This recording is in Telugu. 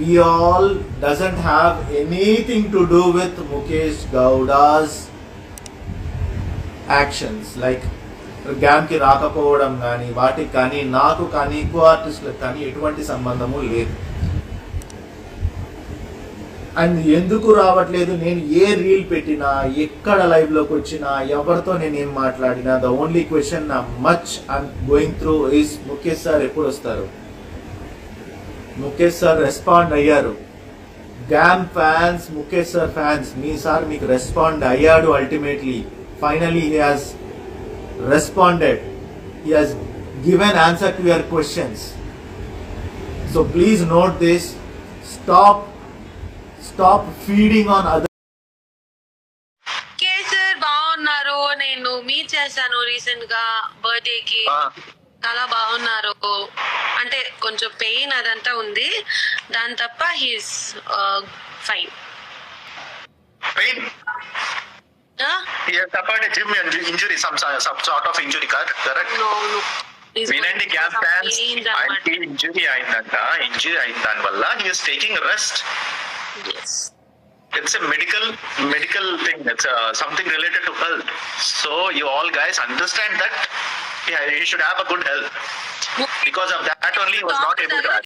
we all doesn't have anything to do with Mukesh Gowda's actions like గ్యామ్కి రాకపోవడం కానీ వాటికి కానీ నాకు కానీ ఎక్కువ ఆర్టిస్టులకు కానీ ఎటువంటి సంబంధము లేదు. అండ్ ఎందుకు రావట్లేదు? నేను ఏ రీల్ పెట్టినా ఎక్కడ లైవ్లోకి వచ్చినా ఎవరితో నేను ఏం మాట్లాడినా ద ఓన్లీ క్వశ్చన్ నా much and going through is Mukesh sir ఎప్పుడు వస్తారు? ముఖేష్ సార్ రెస్పాండ్ అయ్యారు. గ్యామ్ ఫ్యాన్స్ ముఖేష్ సార్ ఫ్యాన్స్ మీ సార్ మీకు రెస్పాండ్ అయ్యాడు ultimately finally he has responded he has given answer to your questions so please note this stop stop feeding on other బాగున్నారు. నేను మీట్ చేశాను రీసెంట్గా. బర్త్డే కి. చాలా బాగున్నారు. అంటే కొంచెం పెయిన్ అదంతా ఉంది. దాని తప్ప హీస్ ఫైన్? వినండి గ్యాప్ ఫ్యాన్స్ ఆయనకి ఇంజురీ అయిందంట. ఇంజురీ అయిన దాని వల్ల he is taking rest it's a medical medical thing it's something related to health so you all guys understand that he should have a good health because of that only he was not able to